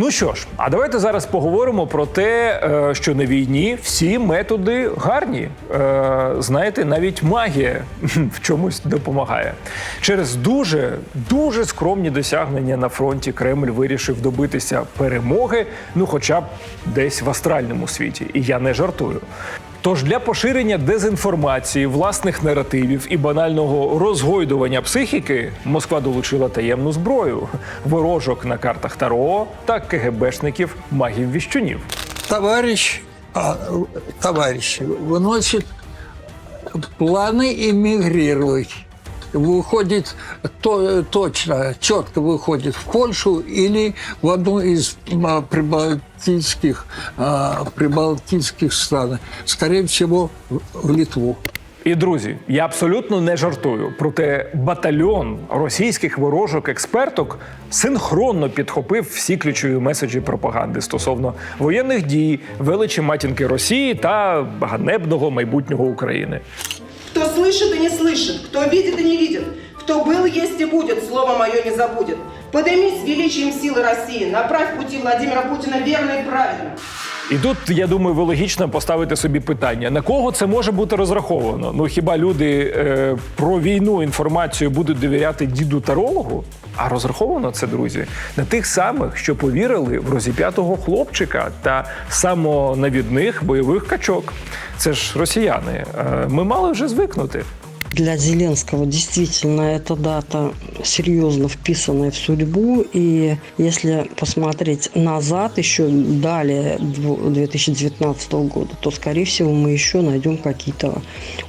Ну що ж, а давайте зараз поговоримо про те, е, що на війні всі методи гарні. Е, Знаєте, навіть магія в чомусь допомагає. Через дуже дуже скромні досягнення на фронті Кремль вирішив добитися перемоги, ну хоча б десь в астральному світі. І я не жартую. Тож для поширення дезінформації, власних наративів і банального розгойдування психіки Москва долучила таємну зброю ворожок на картах Таро та КГБшників магів віщунів. товарищ, а, товарищи выносит планы эмигрировать. Выходит то, точно, четко выходит в Польшу или в одну из прибалтийских, прибалтийских стран. Скорее всего, в- в Литву. І друзі, я абсолютно не жартую. Проте батальйон російських ворожок експерток синхронно підхопив всі ключові меседжі пропаганди стосовно воєнних дій, величі матінки Росії та ганебного майбутнього України. Кто слышит и не слышит, кто видит и не видит, кто был, есть и будет, слово мое не забудет. Поднимись величием силы России, направь пути Владимира Путина верно и правильно. І тут я думаю, ви логічно поставите собі питання: на кого це може бути розраховано? Ну хіба люди е, про війну інформацію будуть довіряти діду тарологу? А розраховано це, друзі, на тих самих, що повірили в розіп'ятого хлопчика та самонавідних бойових качок. Це ж росіяни. Е, Ми мали вже звикнути. Для Зеленского действительно эта дата серьезно вписанная в судьбу. И если посмотреть назад, еще далее дв- 2019 года, то, скорее всего, мы еще найдем какие-то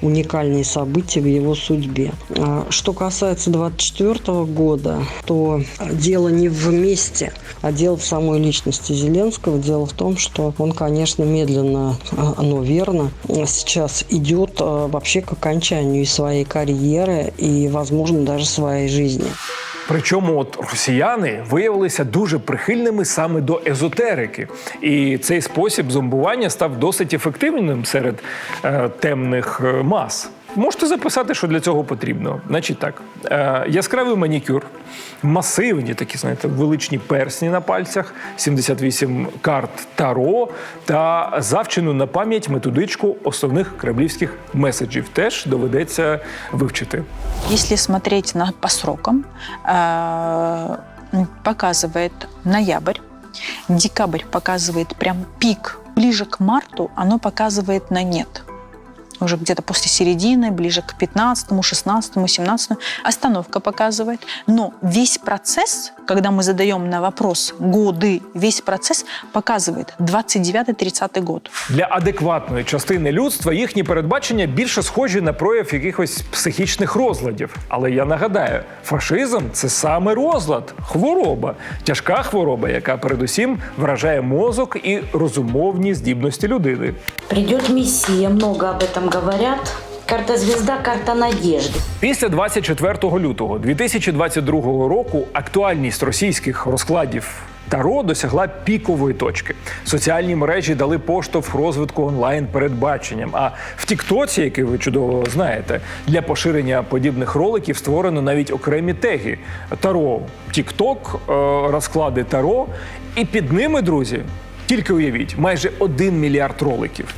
уникальные события в его судьбе. А Что касается 2024 года, то дело не в месте, а дело в самой личности Зеленского. Дело в том, что он, конечно, медленно, а, но верно сейчас идет а, вообще к окончанию и своей карьеры, и, возможно, даже своей жизни. Причому от росіяни виявилися дуже прихильними саме до езотерики, і цей спосіб зомбування став досить ефективним серед е, темних е, мас. Можете записати, що для цього потрібно. Значить так: е, яскравий манікюр, масивні такі, знаєте, величні персні на пальцях, 78 карт таро та завчену на пам'ять методичку основних кремлівських меседжів. Теж доведеться вивчити. Если смотреть на, по срокам, э, показывает ноябрь, декабрь показывает прям пик. Ближе к марту оно показывает на нет. Уже где-то после середины, ближе к 15, 16, 17 остановка показывает. Но весь процесс, когда мы задаем на вопрос годы, весь процесс показывает 29-30 год. Для адекватної частини людства їхні передбачення більше схожі на прояв якихось психічних розладів. Але я нагадаю, фашизм це саме розлад, хвороба, тяжка хвороба, яка передусім вражає мозок і розумовні здібності людини. Придет Мессия, много об этом говорят. Карта звезда, карта надежды. Після 24 лютого 2022 року актуальність російських розкладів Таро досягла пікової точки. Соціальні мережі дали поштовх розвитку онлайн передбаченням. А в Тіктоці, який ви чудово знаєте, для поширення подібних роликів створено навіть окремі теги Таро, Тікток, е, розклади Таро. І під ними, друзі, тільки уявіть, майже один мільярд роликів.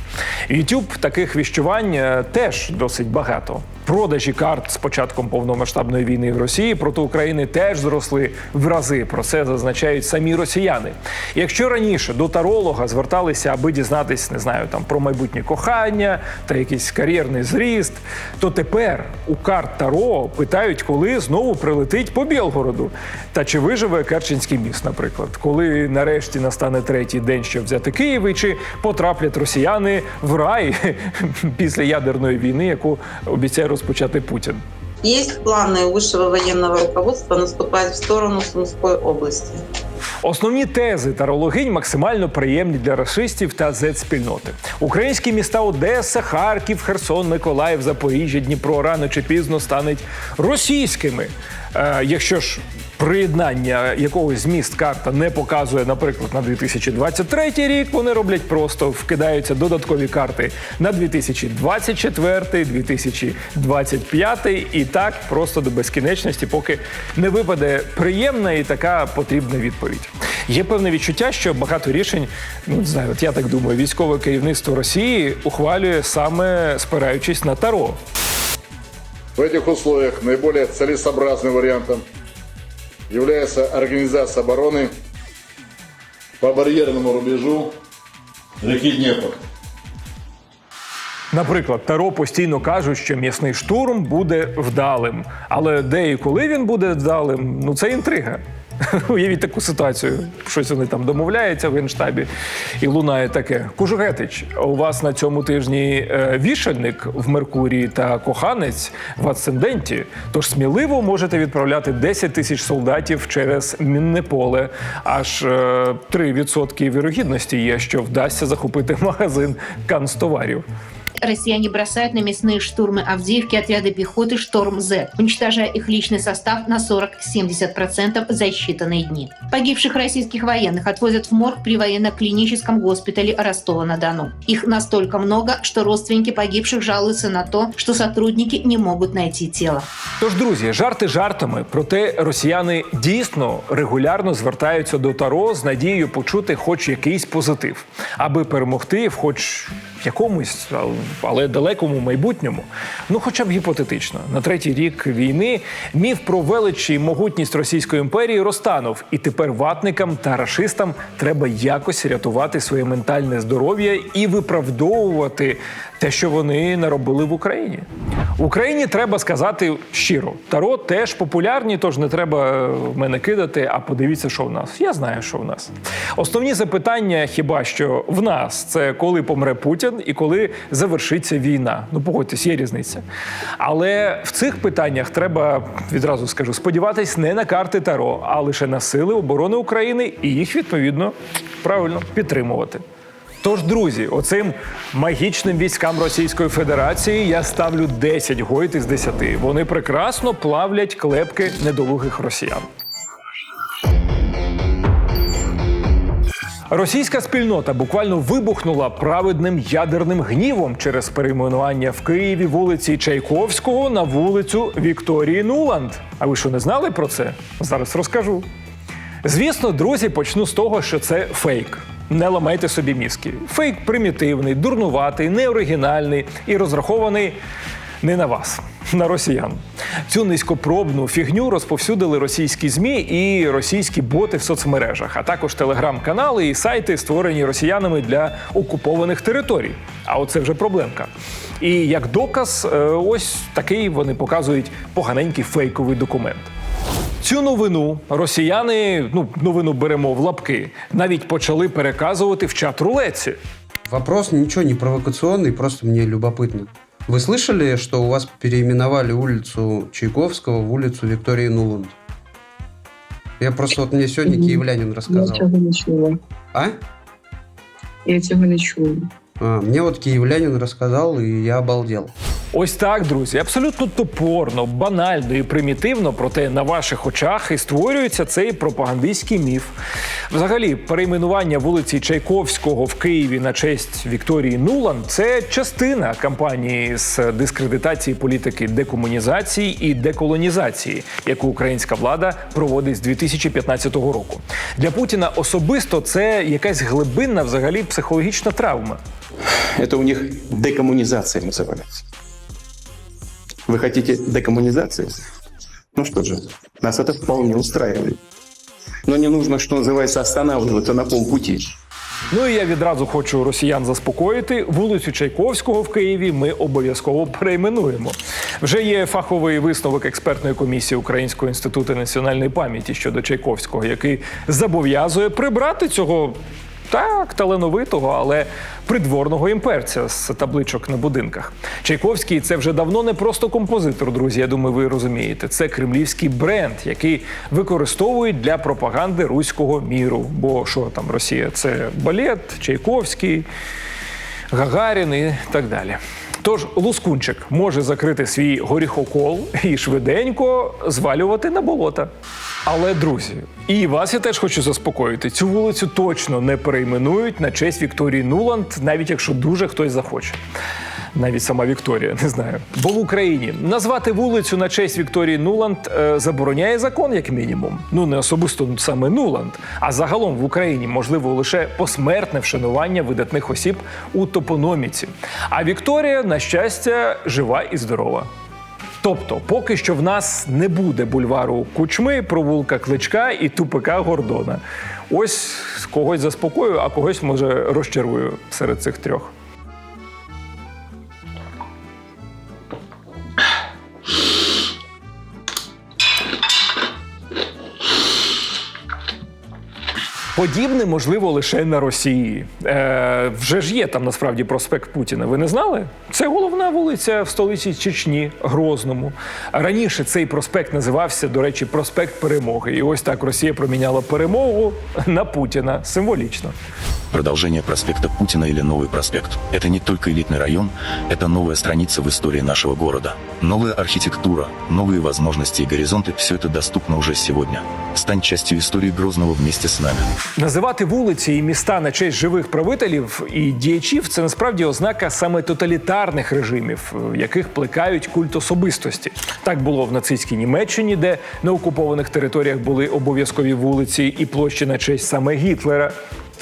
YouTube таких віщувань е, теж досить багато. Продажі карт з початком повномасштабної війни в Росії проти України теж зросли в рази. Про це зазначають самі росіяни. Якщо раніше до таролога зверталися, аби дізнатись, не знаю, там про майбутнє кохання та якийсь кар'єрний зріст, то тепер у карт Таро питають, коли знову прилетить по Білгороду. Та чи виживе Керченський міст, наприклад, коли нарешті настане третій день, щоб взяти Київ, чи потраплять росіяни в рай після ядерної війни, яку обіцяє розпочати Путін. Есть планы у высшего военного руководства наступать в сторону Сумской области. Основні тези тарологинь максимально приємні для расистів та зет-спільноти. Українські міста Одеса, Харків, Херсон, Миколаїв, Запоріжжя, Дніпро рано чи пізно стануть російськими. Е, якщо ж приєднання якогось міст карта не показує, наприклад, на 2023 рік, вони роблять просто вкидаються додаткові карти на 2024, 2025 і так просто до безкінечності, поки не випаде приємна і така потрібна відповідь. Є певне відчуття, що багато рішень, ну не знаю, от я так думаю, військове керівництво Росії ухвалює саме спираючись на таро. В этих условиях наиболее целесообразным вариантом является организация обороны по барьерному рубежу реки Днепр. Наприклад, Таро постійно кажуть, що м'ясний штурм буде вдалим. Але де і коли він буде вдалим, ну це інтрига. Уявіть таку ситуацію. Щось вони там домовляються в генштабі, і лунає таке. Кужугетич, у вас на цьому тижні е, вішальник в Меркурії та коханець в асценденті. Тож сміливо можете відправляти 10 тисяч солдатів через мінне поле. Аж е, 3% вірогідності є, що вдасться захопити магазин канцтоварів. Россияне бросают на мясные штурмы Авдеевки отряды пехоты «Шторм-З», уничтожая их личный состав на 40-70% за считанные дни. Погибших российских военных отвозят в морг при военно-клиническом госпитале Ростова-на-Дону. Их настолько много, что родственники погибших жалуются на то, что сотрудники не могут найти тело. Тож, друзі, жарти жартами, проте росіяни дійсно регулярно звертаються до Таро з надією почути хоч якийсь позитив, аби перемогти в хоч якомусь, але далекому майбутньому. Ну, хоча б гіпотетично, на третій рік війни міф про велич і могутність Російської імперії розтанув, і тепер ватникам та рашистам треба якось рятувати своє ментальне здоров'я і виправдовувати те, що вони наробили в Україні. Україні треба сказати щиро, таро теж популярні, тож не треба мене кидати. А подивіться, що в нас. Я знаю, що в нас. Основні запитання, хіба що в нас, це коли помре Путін і коли завершиться війна. Ну погодьтесь, є різниця. Але в цих питаннях треба відразу скажу сподіватись не на карти Таро, а лише на сили оборони України і їх відповідно правильно підтримувати. Тож, друзі, оцим магічним військам Російської Федерації я ставлю 10 гойт із 10. Вони прекрасно плавлять клепки недолугих росіян. Російська спільнота буквально вибухнула праведним ядерним гнівом через перейменування в Києві вулиці Чайковського на вулицю Вікторії Нуланд. А ви що не знали про це? Зараз розкажу. Звісно, друзі, почну з того, що це фейк. Не ламайте собі мізки. Фейк примітивний, дурнуватий, неоригінальний і розрахований не на вас, на росіян. Цю низькопробну фігню розповсюдили російські змі і російські боти в соцмережах, а також телеграм-канали і сайти, створені росіянами для окупованих територій. А оце вже проблемка. І як доказ, е, ось такий вони показують поганенький фейковий документ. Цю новину росіяни, ну новину беремо в лапки, навіть почали переказувати в чат рулетці. Вопрос ничего не провокационный, просто мне любопытно. Вы слышали, что у вас переименовали улицу Чайковского в улицу Виктории Нуланд? Я просто вот мне сегодня Мгм. киевлянин Я рассказал. цього не чула. А? Я цього не чула. а? Мне вот киевлянин рассказал, и я обалдел. Ось так, друзі, абсолютно топорно, банально і примітивно, проте на ваших очах і створюється цей пропагандистський міф. Взагалі, перейменування вулиці Чайковського в Києві на честь Вікторії Нулан це частина кампанії з дискредитації політики декомунізації і деколонізації, яку українська влада проводить з 2015 року. Для Путіна особисто це якась глибинна, взагалі, психологічна травма. Это у них декоммунизация называется. Вы хотите декоммунизации? Ну что же, нас это вполне устраивает. Но не нужно, что называется, останавливаться на полпути. Ну і я відразу хочу росіян заспокоїти. Вулицю Чайковського в Києві ми обов'язково перейменуємо. Вже є фаховий висновок експертної комісії Українського інституту національної пам'яті щодо Чайковського, який зобов'язує прибрати цього. так, талановитого, але придворного імперця з табличок на будинках. Чайковський це вже давно не просто композитор, друзі. Я думаю, ви розумієте. Це кремлівський бренд, який використовують для пропаганди руського міру. Бо що там Росія? Це балет, Чайковський, Гагарін і так далі. Тож Лускунчик може закрити свій горіхокол і швиденько звалювати на болота. Але, друзі, і вас я теж хочу заспокоїти. Цю вулицю точно не перейменують на честь Вікторії Нуланд, навіть якщо дуже хтось захоче. Навіть сама Вікторія, не знаю. Бо в Україні назвати вулицю на честь Вікторії Нуланд е, забороняє закон, як мінімум. Ну не особисто саме Нуланд, а загалом в Україні можливо лише посмертне вшанування видатних осіб у топономіці. А Вікторія, на щастя, жива і здорова. Тобто, поки що в нас не буде бульвару Кучми, провулка Кличка і тупика Гордона. Ось когось заспокою, а когось може розчарую серед цих трьох. Подібне можливо лише на Росії. Е, вже ж є там насправді проспект Путіна. Ви не знали? Це головна вулиця в столиці Чечні, Грозному. Раніше цей проспект називався, до речі, проспект Перемоги. І ось так Росія проміняла перемогу на Путіна символічно Продолжение проспекта Путина или Новый проспект – это не только элитный район, это новая страница в истории нашего города. Новая архитектура, новые возможности и горизонты – все это доступно уже сегодня. Стань частью истории Грозного вместе с нами. Називати вулиці і міста на честь живих правителів і діячів це насправді ознака саме тоталітарних режимів, в яких плекають культ особистості. Так було в нацистській Німеччині, де на окупованих територіях були обов'язкові вулиці і площі на честь саме Гітлера.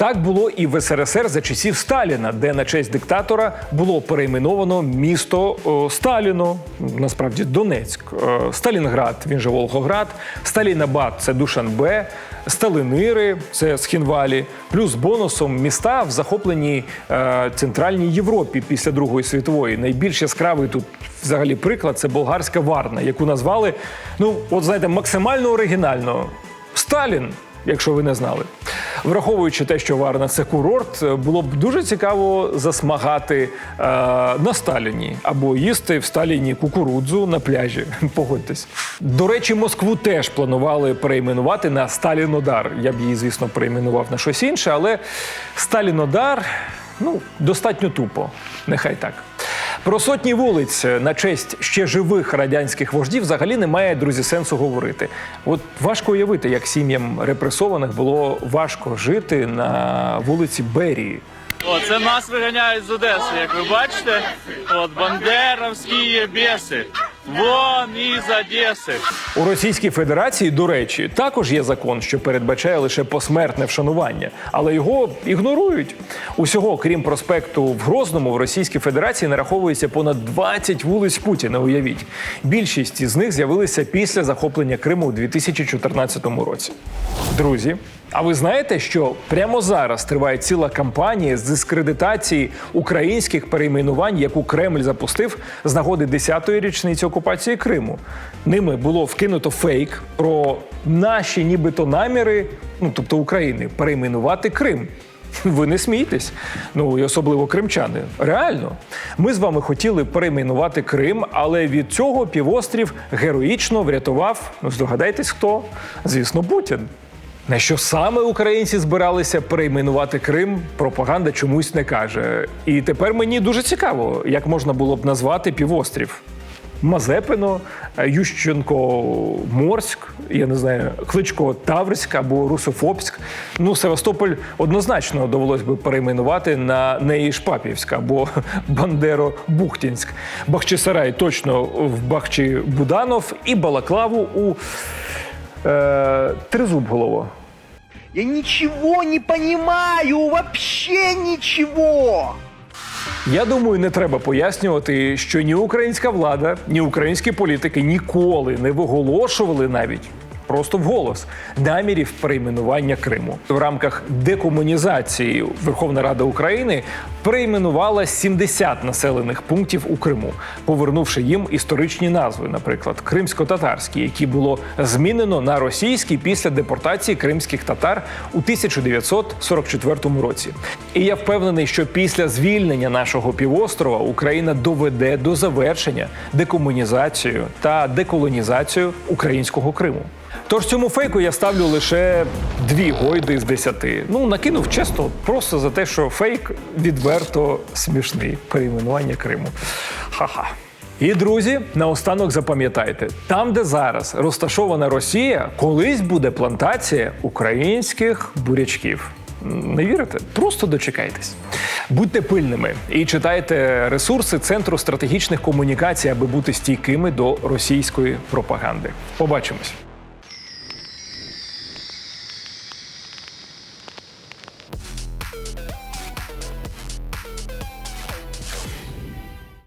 Так було і в СРСР за часів Сталіна, де на честь диктатора було перейменовано місто о, Сталіно, насправді Донецьк, Е, Сталінград, він же Волгоград, Сталінабад це Душанбе, Сталинири це Схінвалі, плюс бонусом міста в захопленій е, центральній Європі після Другої світової. Найбільш яскравий тут взагалі приклад це болгарська Варна, яку назвали, ну от знаєте, максимально оригінально Сталін якщо ви не знали. Враховуючи те, що Варна це курорт, було б дуже цікаво засмагати е, на Сталіні або їсти в Сталіні кукурудзу на пляжі. Погодьтесь. До речі, Москву теж планували перейменувати на Сталінодар. Я б її, звісно, перейменував на щось інше, але Сталінодар ну, достатньо тупо. Нехай так. Про сотні вулиць на честь ще живих радянських вождів взагалі немає друзі сенсу говорити. От важко уявити, як сім'ям репресованих було важко жити на вулиці Берії. О, це нас виганяють з Одеси, як ви бачите. От бандеровські біси. Вон із Одеси. У Російській Федерації, до речі, також є закон, що передбачає лише посмертне вшанування, але його ігнорують. Усього, крім проспекту в Грозному, в Російській Федерації нараховується понад 20 вулиць Путіна. Уявіть, більшість із них з'явилися після захоплення Криму у 2014 році. Друзі, а ви знаєте, що прямо зараз триває ціла кампанія з дискредитації українських перейменувань, яку Кремль запустив з нагоди 10-ї річниці окупації Криму. Ними було вкинуто фейк про наші, нібито наміри, ну тобто України, перейменувати Крим. Ви не смійтесь, ну і особливо кримчани. Реально, ми з вами хотіли перейменувати Крим, але від цього півострів героїчно врятував. Ну здогадайтесь, хто? Звісно, Путін. На що саме українці збиралися перейменувати Крим, пропаганда чомусь не каже. І тепер мені дуже цікаво, як можна було б назвати півострів. Мазепино, Ющенко Морськ, я не знаю, Кличко Таврськ або Русофобськ. Ну, Севастополь однозначно довелось би перейменувати на Неїшпапівськ або Бандеро Бухтінськ. Бахчисарай точно в Бахчі Буданов і Балаклаву у е, Тризубголово. Я ничего не понимаю, вообще ничего. Я думаю, не треба пояснювати, що ні українська влада, ні українські політики ніколи не виголошували навіть. Просто вголос намірів перейменування Криму в рамках декомунізації Верховна Рада України перейменувала 70 населених пунктів у Криму, повернувши їм історичні назви, наприклад, кримсько-татарський, які було змінено на російський після депортації кримських татар у 1944 році. І я впевнений, що після звільнення нашого півострова Україна доведе до завершення декомунізацію та деколонізацію українського Криму. Тож цьому фейку я ставлю лише дві гойди з десяти. Ну накинув чесно, просто за те, що фейк відверто смішний перейменування Криму. Ха-ха. І друзі, наостанок запам'ятайте: там, де зараз розташована Росія, колись буде плантація українських бурячків. Не вірите? Просто дочекайтесь. Будьте пильними і читайте ресурси Центру стратегічних комунікацій, аби бути стійкими до російської пропаганди. Побачимось.